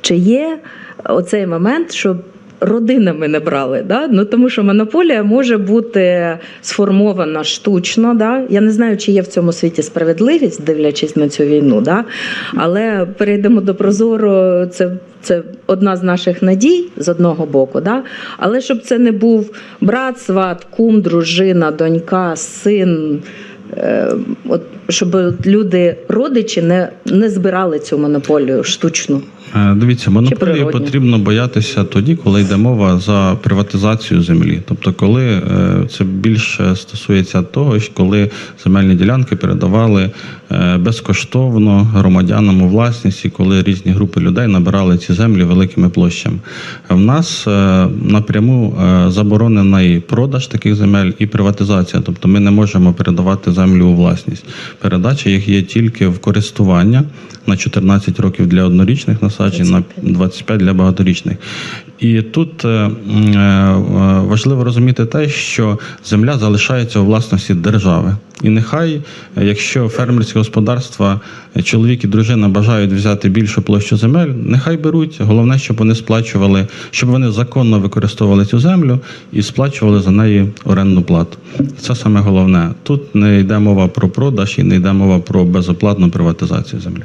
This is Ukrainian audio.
Чи є оцей момент, щоб родинами не брали? Да? Ну, тому що монополія може бути сформована штучно. Да? Я не знаю, чи є в цьому світі справедливість, дивлячись на цю війну. Да? Але перейдемо до Прозоро, це, це одна з наших надій з одного боку. Да? Але щоб це не був брат, сват, кум, дружина, донька, син. е, От, щоб люди, родичі, не, не збирали цю монополію штучну. Е, Дивіться, монополії потрібно боятися тоді, коли йде мова за приватизацію землі. Тобто, коли е, це більше стосується того, що коли земельні ділянки передавали е, безкоштовно громадянам у власність, і коли різні групи людей набирали ці землі великими площами. В нас напряму е, заборонений продаж таких земель і приватизація. Тобто ми не можемо передавати землю у власність. Передача їх є тільки в користування на 14 років для однорічних насаджень, на 25 для багаторічних. І тут е, м, е, важливо розуміти те, що земля залишається у власності держави. І нехай, е, якщо фермерське господарства, е, чоловік і дружина бажають взяти більшу площу земель, нехай беруть. Головне, щоб вони сплачували, щоб вони законно використовували цю землю і сплачували за неї орендну плату. Це саме головне. Тут не йде мова про продаж і не йде мова про безоплатну приватизацію землі.